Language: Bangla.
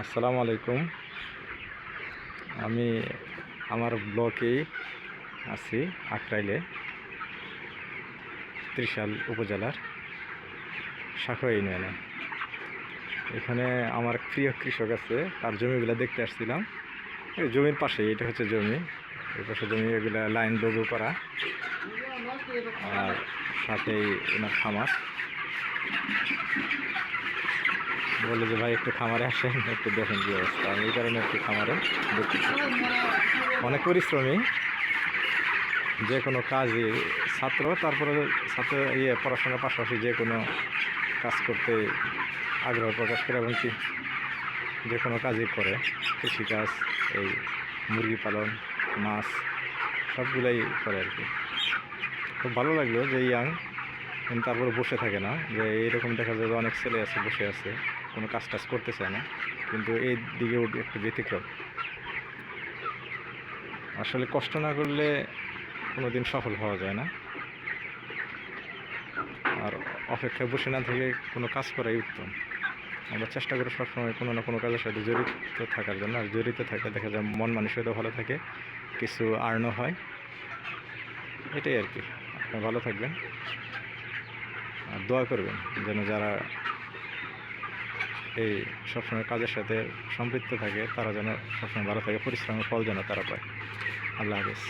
আসসালামু আলাইকুম। আমি আমার ব্লকেই আছি আক্রাইলে ত্রিশাল উপজেলার শাখা ইউনিয়নে। এখানে আমার প্রিয় কৃষক আছে, তার জমিগুলো দেখতে আসছিলাম। এই জমির পাশে এটা হচ্ছে জমি। এই পাশে জমি, এগুলা লাইন লোগো করা। আর সাথেই ওনার খামার। বলে যে, ভাই, একটু খামারে আসেন, একটু দেখেন কি অবস্থা। আমি এই কারণে একটু খামারে দেখতেছি অনেক পরিশ্রমী, যে কোনো কাজে ছাত্র, তারপরে ছাত্র ইয়ে পড়াশোনার পাশাপাশি যে কোনো কাজ করতে আগ্রহ প্রকাশ করে এবং কি যে কোনো কাজই করে। কৃষিকাজ, এই মুরগি পালন, মাছ, সবগুলাই করে আর কি। খুব ভালো লাগল যে ইয়াং তারপরে বসে থাকে না। যে এরকম দেখা যায় যে অনেক ছেলে আছে, বসে আছে। কোনো কাজ টাজ করতে চায় না। কিন্তু এই দিকে একটু ব্যতিক্রম। আসলে কষ্ট না করলে কোনো দিন সফল হওয়া যায় না। আর অপেক্ষায় বসে না থেকে কোনো কাজ করাই উত্তম। আমরা চেষ্টা করি সবসময় কোনো না কোনো কাজের সাথে জড়িত থাকার জন্য। আর জড়িত থাকলে দেখা যায় মন মানসিকতা ভালো থাকে, কিছু আর্নও হয়। এটাই আর কি। আপনি ভালো থাকবেন। আর দোয়া করবেন যেন যারা এই সবসময় কাজের সাথে সম্পৃক্ত থাকে, তারা যেন সবসময় ভালো থাকে, পরিশ্রমের ফল যেন তারা পায় আল্লাহ হাফেজ